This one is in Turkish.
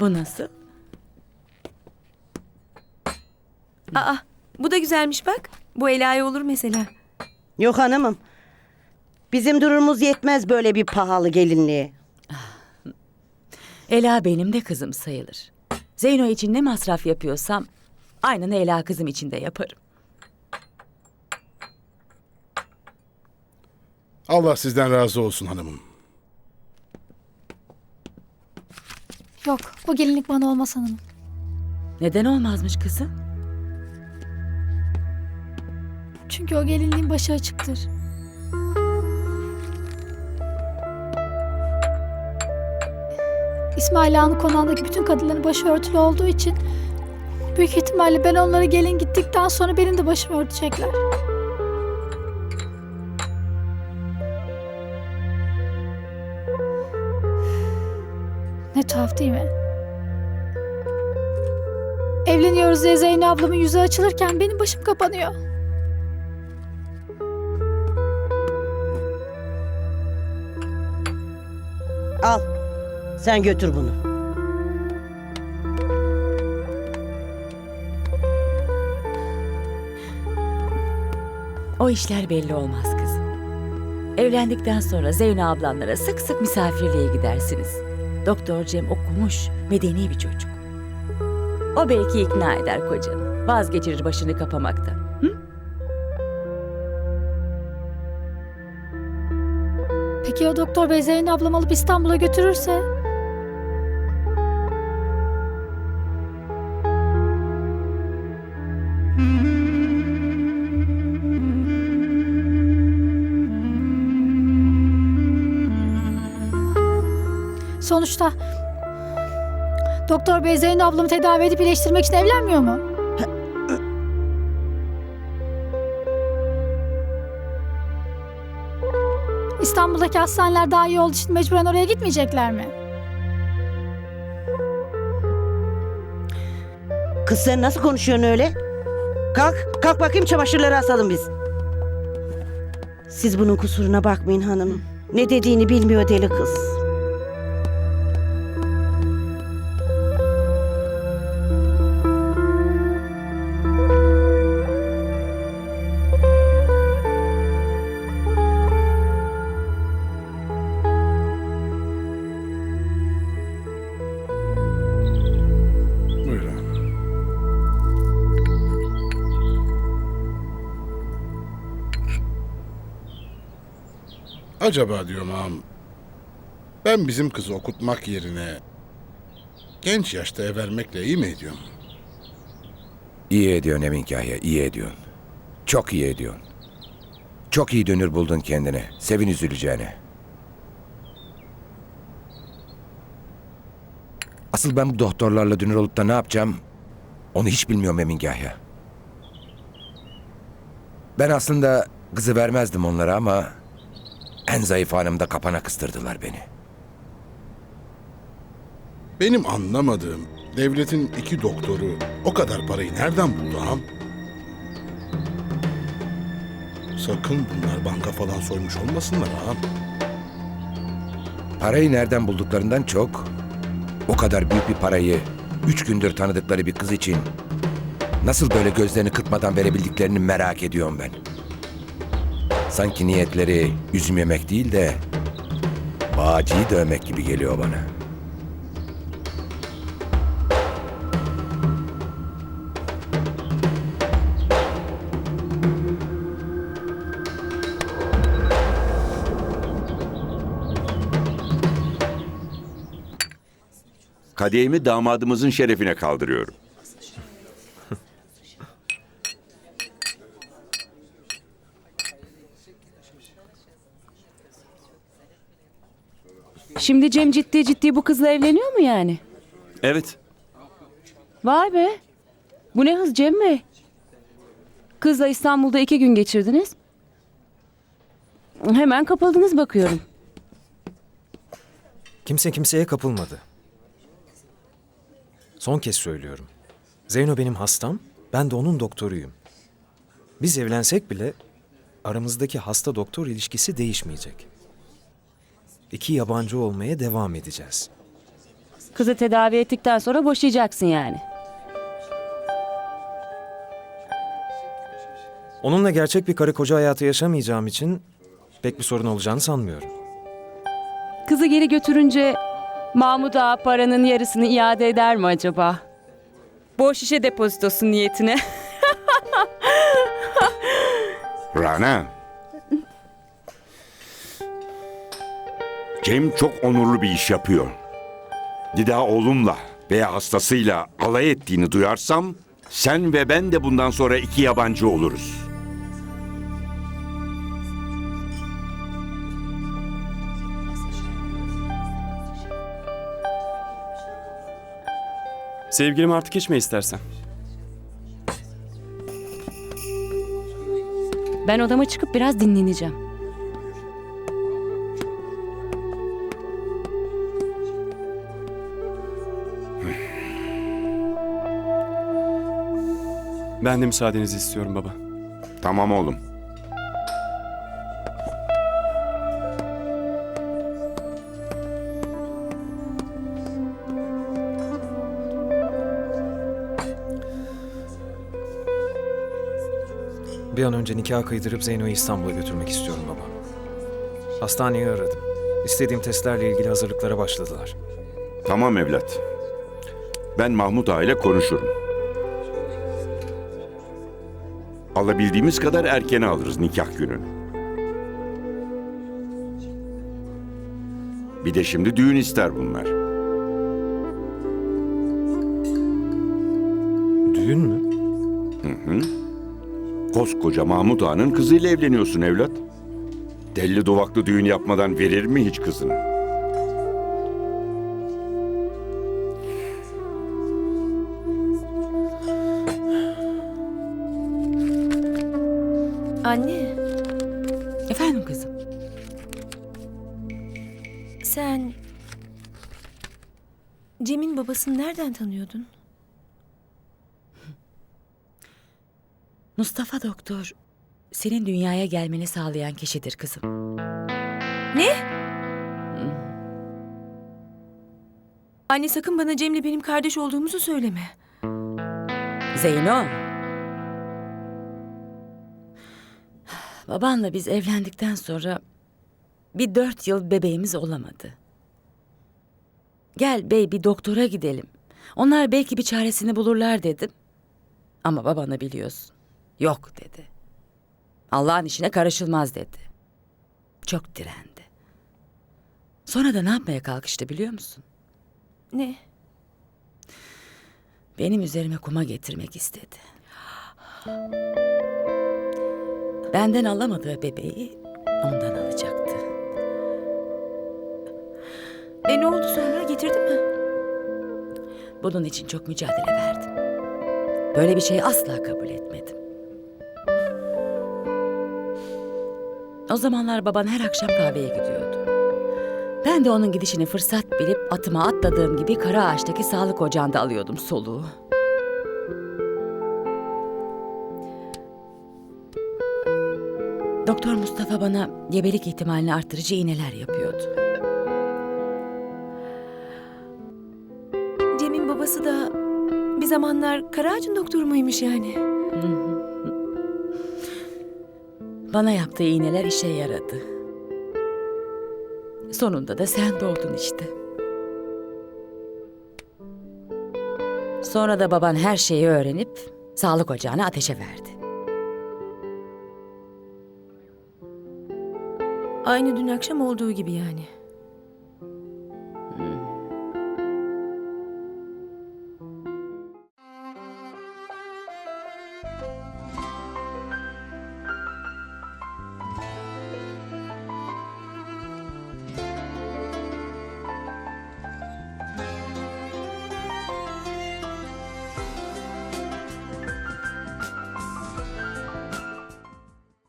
Bu nasıl? Aa, bu da güzelmiş bak. Bu Ela'ya olur mesela. Yok hanımım. Bizim durumumuz yetmez böyle bir pahalı gelinliğe. Ela benim de kızım sayılır. Zeyno için ne masraf yapıyorsam aynını Ela kızım için de yaparım. Allah sizden razı olsun hanımım. Yok, bu gelinlik bana olmaz hanımım. Neden olmazmış kızım? Çünkü o gelinliğin başı açıktır. İsmail Ağa'nın konağındaki bütün kadınların başı örtülü olduğu için büyük ihtimalle ben onlara gelin gittikten sonra benim de başımı örtecekler. Ne tuhaf değil mi? Evleniyoruz diye Zeynep ablamın yüzü açılırken benim başım kapanıyor. Al. Sen götür bunu. O işler belli olmaz kızım. Evlendikten sonra Zeyno ablamlara sık sık misafirliğe gidersiniz. Doktor Cem okumuş, medeni bir çocuk. O belki ikna eder kocanı. Vazgeçirir başını kapamaktan. Hı? Peki o doktor bey Zeynep ablamı alıp İstanbul'a götürürse? Sonuçta Doktor Bey Zeynep ablamı tedavi edip iyileştirmek için evlenmiyor mu? İstanbul'daki hastaneler daha iyi olduğu için mecburen oraya gitmeyecekler mi? Kız sen nasıl konuşuyorsun öyle? Kalk, kalk bakayım çamaşırları asalım biz. Siz bunun kusuruna bakmayın hanımım. Ne dediğini bilmiyor deli kız. Acaba diyorum ağam, ben bizim kızı okutmak yerine genç yaşta ev vermekle iyi mi ediyorum? İyi ediyorsun Emin Kahya, iyi ediyorsun. Çok iyi ediyorsun. Çok iyi dönür buldun kendine. Sevin üzüleceğine. Asıl ben bu doktorlarla dünür olup da ne yapacağım? Onu hiç bilmiyorum Emin Kahya. Ben aslında kızı vermezdim onlara ama... ...en zayıf anımda kapana kıstırdılar beni. Benim anlamadığım devletin iki doktoru o kadar parayı nereden buldu ağam? Sakın bunlar banka falan soymuş olmasınlar ağam. Parayı nereden bulduklarından çok... ...o kadar büyük bir parayı... ...üç gündür tanıdıkları bir kız için... ...nasıl böyle gözlerini kırpmadan verebildiklerini merak ediyorum ben. Sanki niyetleri üzüm yemek değil de... ...bağcıyı dövmek gibi geliyor bana. Kadehimi damadımızın şerefine kaldırıyorum. Şimdi Cem ciddi ciddi bu kızla evleniyor mu yani? Evet, Vay be. Bu ne hız Cem Bey? Kızla İstanbul'da iki gün geçirdiniz. Hemen kapıldınız bakıyorum. Kimse kimseye kapılmadı. Son kez söylüyorum. Zeyno benim hastam, ben de onun doktoruyum. Biz evlensek bile aramızdaki hasta doktor ilişkisi değişmeyecek. İki yabancı olmaya devam edeceğiz. Kızı tedavi ettikten sonra boşayacaksın yani. Onunla gerçek bir karı koca hayatı yaşamayacağım için pek bir sorun olacağını sanmıyorum. Kızı geri götürünce Mahmut Ağa paranın yarısını iade eder mi acaba? Boş şişe depozitosu niyetine. Rana. Cem çok onurlu bir iş yapıyor. Daha oğlumla veya hastasıyla alay ettiğini duyarsam sen ve ben de bundan sonra iki yabancı oluruz. Sevgilim artık içme istersen. Ben odama çıkıp biraz dinleneceğim. Ben de müsaadenizi istiyorum baba. Tamam oğlum. Bir an önce nikah kıydırıp Zeyno'yu İstanbul'a götürmek istiyorum baba. Hastaneyi aradım. İstediğim testlerle ilgili hazırlıklara başladılar. Tamam evlat. Ben Mahmut Ağa ile konuşurum. Alabildiğimiz kadar erkene alırız nikah gününü. Bir de şimdi düğün ister bunlar. Düğün mü? Koskoca Mahmut Ağa'nın kızıyla evleniyorsun evlat. Delli duvaklı düğün yapmadan verir mi hiç kızını? Anne, Efendim kızım. sen Cem'in babasını nereden tanıyordun? Mustafa doktor senin dünyaya gelmeni sağlayan kişidir kızım. Ne? Anne sakın bana Cem'le benim kardeş olduğumuzu söyleme. Zeyno. Babanla biz evlendikten sonra bir dört yıl bebeğimiz olamadı. Gel bey bir doktora gidelim. Onlar belki bir çaresini bulurlar dedim. Ama babana biliyorsun. Yok dedi. Allah'ın işine karışılmaz dedi. Çok direndi. Sonra da ne yapmaya kalkıştı biliyor musun? Ne? Benim üzerime kuma getirmek istedi. Benden alamadığı bebeği ondan alacaktı. E ne oldu sonra? Getirdi mi? Bunun için çok mücadele verdim. Böyle bir şeyi asla kabul etmedim. O zamanlar baban her akşam kahveye gidiyordu. Ben de onun gidişini fırsat bilip atıma atladığım gibi kara ağaçtaki sağlık ocağında alıyordum soluğu. Doktor Mustafa bana gebelik ihtimalini arttırıcı iğneler yapıyordu. Cem'in babası da bir zamanlar Karaağaç'ın doktoru muymuş yani? Bana yaptığı iğneler işe yaradı. Sonunda da sen doğdun işte. Sonra da baban her şeyi öğrenip sağlık ocağına ateşe verdi. Aynı dün akşam olduğu gibi yani. Hmm.